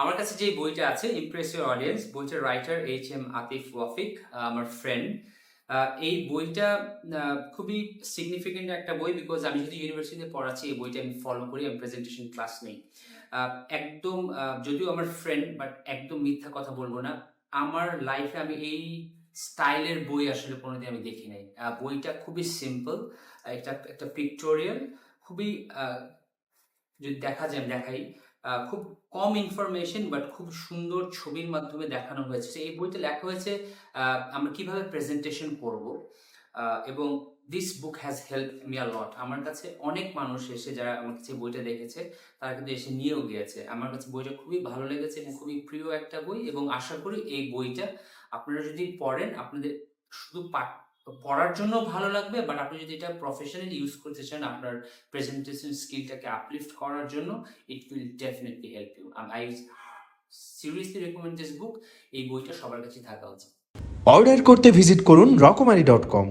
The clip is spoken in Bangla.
আমার কাছে যে বইটা আছে ইমপ্রেস ইউর অডিয়েন্স বইটার writer H M Atif Wafiq আমার ফ্রেন্ড এই বইটা খুবই সিগনিফিকেন্ট একটা বই বিকজ আমি যদি ইউনিভার্সিটিতে পড়াচ্ছি, এই বইটা আমি ফলো করি, আমি প্রেজেন্টেশন ক্লাস নেই। একদম যদিও আমার ফ্রেন্ড বাট একদম মিথ্যা কথা বলব না, আমার লাইফে আমি এই স্টাইলের বই আসলে কোনোদিন আমি দেখি নাই। বইটা খুবই সিম্পল একটা একটা পিকটোরিয়াল খুবই যদি দেখা যায়, আমি দেখাই। খুব কম ইনফরমেশন বাট খুব সুন্দর ছবির মাধ্যমে দেখানো হয়েছে। এই বইতে লেখা হয়েছে আমরা কীভাবে প্রেজেন্টেশন করব এবং this book has help me a lot আমার কাছে অনেক মানুষ এসে যারা আমার কাছে বইটা দেখেছে, তারা কিন্তু এসে নিয়েও গিয়েছে। আমার কাছে বইটা খুবই ভালো লেগেছে এবং খুবই প্রিয় একটা বই এবং আশা করি এই বইটা আপনারা যদি পড়েন, আপনাদের শুধু পাঠ পড়ার জন্য ভালো লাগবে বাট আপনি যদি এটা প্রফেশনালি ইউজ করতে চান আপনার প্রেজেন্টেশন স্কিলটাকে আপলিফ্ট করার জন্য it will definitely help you I seriously recommend this book এই বইটা সবার কাছে থাকা উচিত। অর্ডার করতে ভিজিট করুন রকমারি ডট কম